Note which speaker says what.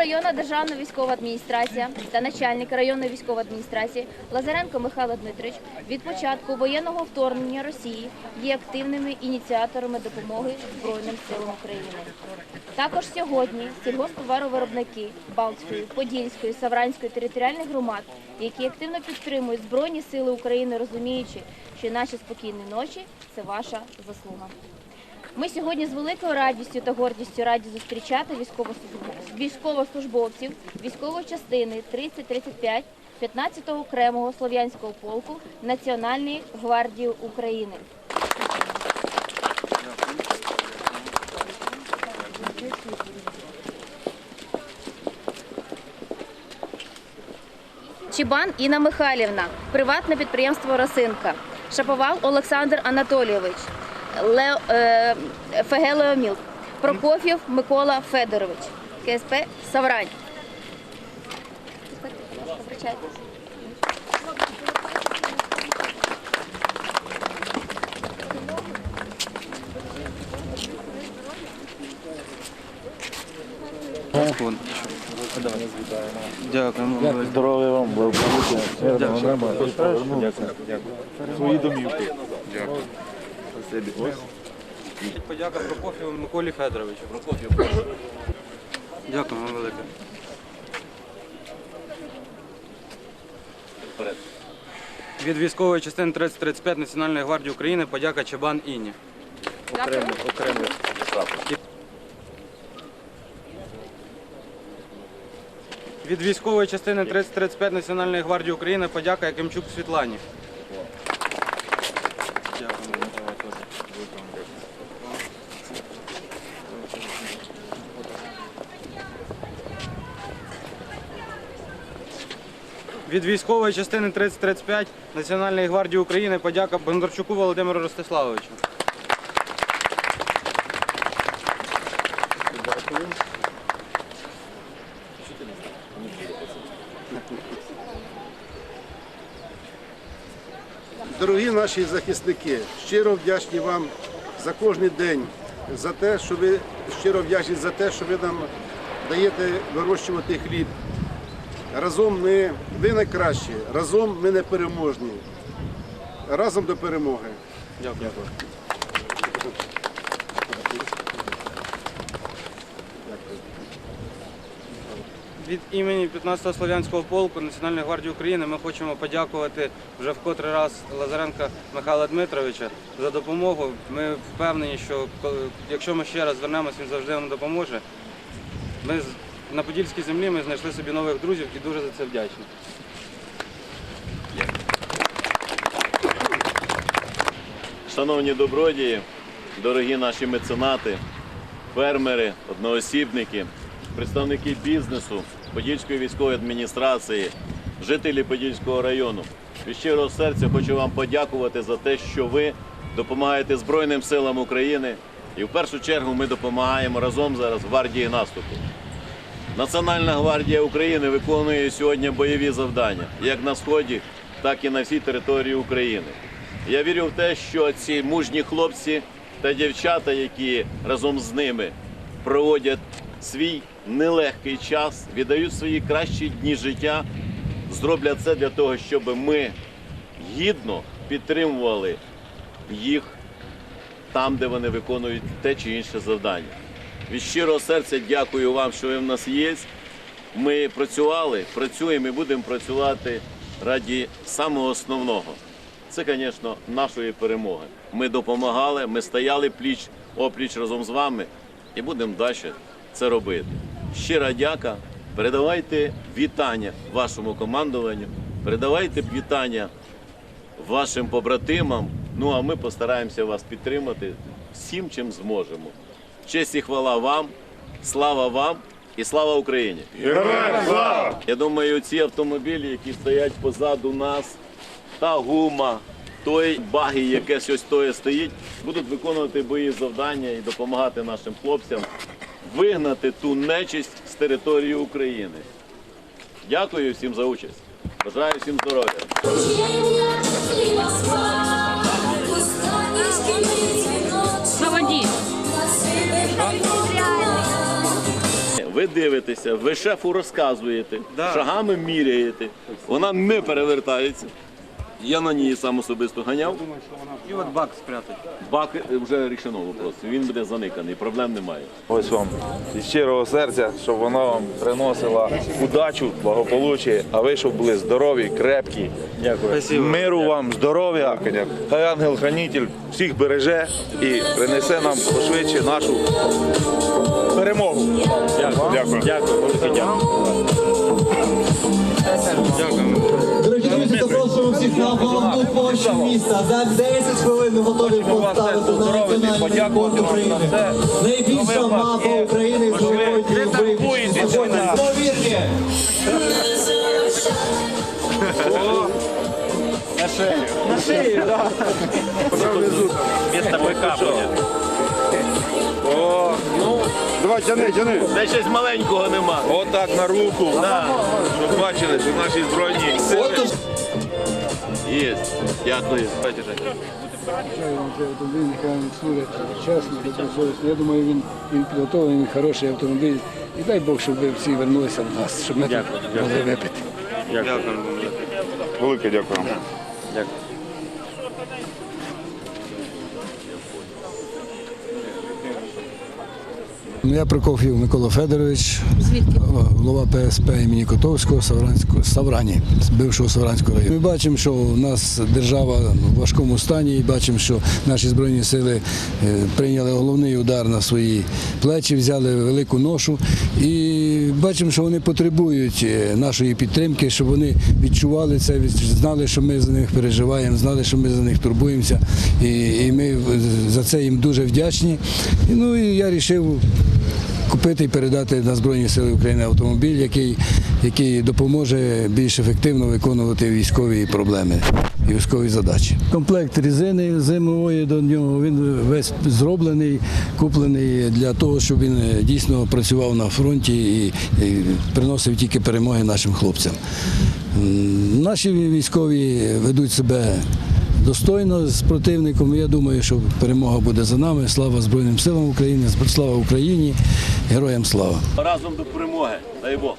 Speaker 1: районна державна військова адміністрація та начальник районної військової адміністрації Лазаренко Михайло Дмитрович від початку воєнного вторгнення Росії є активними ініціаторами допомоги Збройним силам України. Також сьогодні сільгосптоваровиробники Балтської, Подільської, Савранської територіальних громад, які активно підтримують Збройні сили України, розуміючи, що наші спокійні ночі це ваша заслуга. Ми сьогодні з великою радістю та гордістю раді зустрічати військовослужб- військовослужбовців військової частини 3035 15-го окремого слов'янського полку Національної гвардії України. Чібан Інна Михайлівна, приватне підприємство Росинка, Шаповал Олександр Анатолійович, Лео, е, ФГ Леоміл, Прокоф'єв Микола Федорович, КСП Саврань.
Speaker 2: Дякуємо.
Speaker 3: Дякую, здоров'я вам, благополуччя, мирного неба. Дякую. Свої домівки.
Speaker 2: Подяка Прокоф'єву Миколі Федоровичу. Дякуємо вам велике. Від військової частини 3035 Національної гвардії України подяка Чабан Інні.
Speaker 1: Дякую.
Speaker 2: Від військової частини 3035 Національної гвардії України подяка Якимчук Світлані. Від військової частини 3035 Національної гвардії України подяка Бондарчуку Володимиру Ростиславовичу.
Speaker 4: Дорогі наші захисники, щиро вдячні вам за кожен день, за те, що ви щиро вдячні за те, що ви нам даєте вирощувати хліб. Разом ми ви найкращі, разом ми непереможні. Разом до перемоги.
Speaker 2: Дякую. Від імені 15-го Слов'янського полку Національної гвардії України ми хочемо подякувати вже в котрий раз Лазаренка Михайла Дмитровича за допомогу. Ми впевнені, що якщо ми ще раз звернемося, він завжди нам допоможе. Ми на Подільській землі ми знайшли собі нових друзів і дуже за це вдячні.
Speaker 5: Шановні добродії, дорогі наші меценати, фермери, одноосібники, представники бізнесу, Подільської військової адміністрації, жителі Подільського району. Від щирого серця хочу вам подякувати за те, що ви допомагаєте Збройним силам України. І в першу чергу ми допомагаємо разом зараз гвардії наступу. Національна гвардія України виконує сьогодні бойові завдання як на сході, так і на всій території України. Я вірю в те, що ці мужні хлопці та дівчата, які разом з ними проводять свій нелегкий час, віддають свої кращі дні життя, зроблять це для того, щоб ми гідно підтримували їх там, де вони виконують те чи інше завдання. Від щирого серця дякую вам, що ви в нас є. Ми працювали, працюємо і будемо працювати раді самого основного. Це, звісно, нашої перемоги. Ми допомагали, ми стояли пліч опліч разом з вами і будемо далі це робити. Щира дяка. Передавайте вітання вашому командуванню, передавайте вітання вашим побратимам. Ну а ми постараємося вас підтримати всім, чим зможемо. Честь і хвала вам, слава вам і слава Україні! Героям слава! Я думаю, ці автомобілі, які стоять позаду нас, та гума, той баги, яке ось стоє стоїть, будуть виконувати бої завдання і допомагати нашим хлопцям вигнати ту нечисть з території України. Дякую всім за участь. Бажаю всім здоров'я. Ви дивитеся, ви шефу розказуєте, шагами міряєте, вона не перевертається. Я на ній сам особисто ганяв.
Speaker 2: І от бак спрятати.
Speaker 5: Бак е, вже рішено вопрос. Він буде заниканий, проблем немає.
Speaker 3: Ось вам від щирого серця, щоб вона вам приносила удачу, благополуччя, а ви щоб були здорові, крепкі. Дякую.
Speaker 2: Спасибо.
Speaker 3: Миру вам, здоров'я. Хай ангел-хранитель всіх береже і принесе нам пошвидше нашу перемогу. Дякую. Дякую. Дякую.
Speaker 2: Дякуємо.
Speaker 6: Площу міста. За 10 хвилин ми готові поставити на національний фонд України. Найбільша мапа України з новою Повірте,
Speaker 5: Місто викаплення.
Speaker 3: О, ну,
Speaker 4: Давай, тяни, тяни.
Speaker 5: Де щось маленького нема.
Speaker 3: отак на руку.
Speaker 5: Да.
Speaker 3: Щоб бачили, що наші збройні сили.
Speaker 5: Є. Дякую.
Speaker 7: Цей автомобіль нехай він служить чесно, добросовісно. Я думаю, він, він підготовлений, він хороший автомобіль. І дай Бог, щоб ви всі вернулися до нас, щоб ми тут могли випити.
Speaker 2: Дякую.
Speaker 3: Велике дякую.
Speaker 7: Я Прокоф'єв Микола Федорович, голова ПСП імені Котовського Савранського Саврані, з бившого Савранського району. Ми бачимо, що у нас держава в важкому стані, і бачимо, що наші збройні сили е, прийняли головний удар на свої плечі, взяли велику ношу і бачимо, що вони потребують е, нашої підтримки, щоб вони відчували це, знали, що ми за них переживаємо, знали, що ми за них турбуємося. І, і ми за це їм дуже вдячні. І, ну і я вирішив купити і передати на Збройні Сили України автомобіль, який, який допоможе більш ефективно виконувати військові проблеми і військові задачі. Комплект різини зимової до нього він весь зроблений, куплений для того, щоб він дійсно працював на фронті і, і приносив тільки перемоги нашим хлопцям. Наші військові ведуть себе достойно з противником. Я думаю, що перемога буде за нами. Слава Збройним силам України, слава Україні, героям слава.
Speaker 5: Разом до перемоги. Дай Бог.